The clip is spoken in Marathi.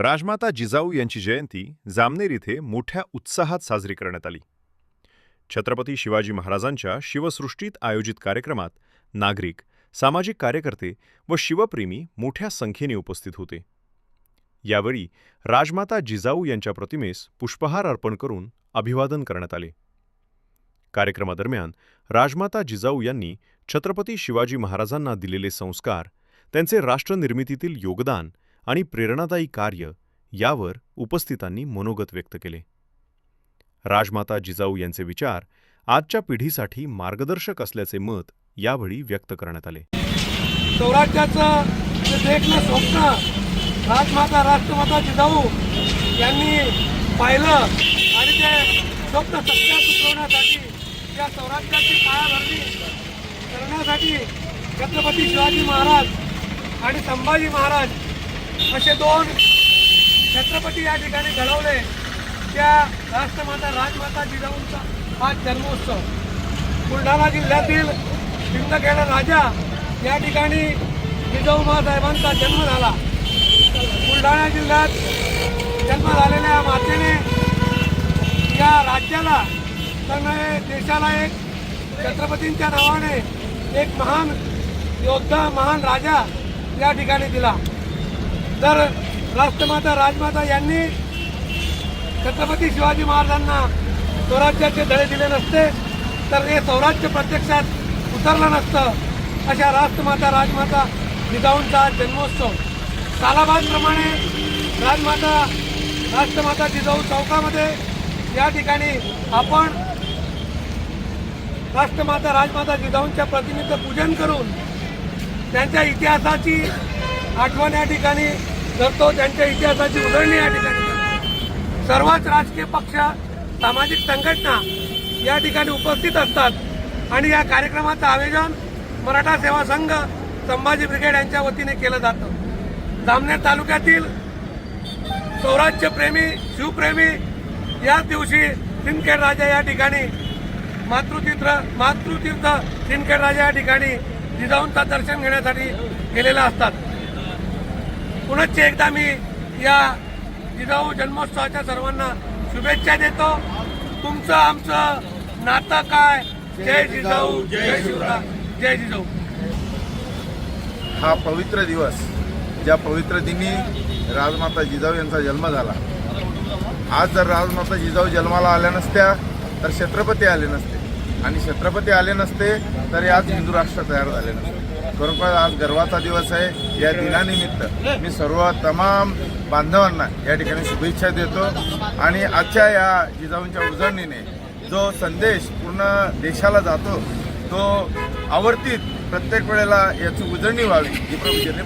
राजमाता जिजाऊ यांची जयंती जामनेर इथे मोठ्या उत्साहात साजरी करण्यात आली. छत्रपती शिवाजी महाराजांच्या शिवसृष्टीत आयोजित कार्यक्रमात नागरिक सामाजिक कार्यकर्ते व शिवप्रेमी मोठ्या संख्येने उपस्थित होते. यावेळी राजमाता जिजाऊ यांच्या प्रतिमेस पुष्पहार अर्पण करून अभिवादन करण्यात आले. कार्यक्रमादरम्यान राजमाता जिजाऊ यांनी छत्रपती शिवाजी महाराजांना दिलेले संस्कार त्यांचे राष्ट्रनिर्मितीतील योगदान आणि प्रेरणादायी कार्य यावर उपस्थितांनी मनोगत व्यक्त केले. राजमाता जिजाऊ यांचे विचार आजच्या पिढीसाठी मार्गदर्शक असल्याचे मत यावेळी व्यक्त करण्यात आले. सौराज्याचं देखणं स्वप्न राजमाता राष्ट्रमाता जिजाऊ यांनी पाहिलं आणि ते स्वप्न सत्या सुचवण्यासाठी या सौराज्याची पायाभरणी करण्यासाठी छत्रपती शिवाजी महाराज आणि संभाजी महाराज असे दोन छत्रपती या ठिकाणी घडवले. त्या राष्ट्रमाता राजमाता जिजाऊंचा हा जन्मोत्सव. बुलढाणा जिल्ह्यातील सिंदखेडा राजा या ठिकाणी जिजाऊ महासाहेबांचा जन्म झाला. बुलढाणा जिल्ह्यात जन्म झालेल्या मातेने या राज्याला त्यामुळे देशाला एक छत्रपतींच्या नावाने एक महान योद्धा महान राजा या ठिकाणी दिला. तर राष्ट्रमाता राजमाता यांनी छत्रपती शिवाजी महाराजांना स्वराज्याचे धडे दिले नसते तर हे स्वराज्य प्रत्यक्षात उतरलं नसतं अशा राष्ट्रमाता राजमाता जिजाऊंचा जन्मोत्सव. सालाबादप्रमाणे राजमाता राष्ट्रमाता जिजाऊ चौकामध्ये या ठिकाणी आपण राष्ट्रमाता राजमाता जिजाऊंच्या प्रतिमेचं पूजन करून त्यांच्या इतिहासाची आठवण या ठिकाणी करतो. त्यांच्या इतिहासाची उधळणी या ठिकाणी करतो. सर्वच राजकीय पक्ष सामाजिक संघटना या ठिकाणी उपस्थित असतात. आणि या कार्यक्रमाचं आयोजन मराठा सेवा संघ संभाजी ब्रिगेड यांच्या वतीने केलं जातं. जामनेर तालुक्यातील सौराज्यप्रेमी शिवप्रेमी या दिवशी सिंदखेड राजा या ठिकाणी मातृतीर्थ मातृतीर्थ सिंदखेड राजा या ठिकाणी जिजाऊंचा दर्शन घेण्यासाठी गेलेल्या असतात. पुनश्च एकदा मी या जिजाऊ जन्मोत्सवाच्या सर्वांना शुभेच्छा देतो. तुमचं आमचं नातं काय? जय जिजाऊ जय शिवराय जय जिजाऊ. हा पवित्र दिवस ज्या पवित्र दिनी राजमाता जिजाऊ यांचा जन्म झाला. आज जर राजमाता जिजाऊ जन्माला आल्या नसत्या तर छत्रपती आले नसते. आणि छत्रपती आले नसते तर आज हिंदू राष्ट्र तयार झाले नसते. खरोखर आज गर्वाचा दिवस आहे. या दिनानिमित्त मी सर्व तमाम बांधवांना या ठिकाणी शुभेच्छा देतो. आणि आजच्या या जिजाऊंच्या उजळणीने जो संदेश पूर्ण देशाला जातो तो आवर्तीत प्रत्येक वेळेला याची उजळणी व्हावी ही प्रभूजींनी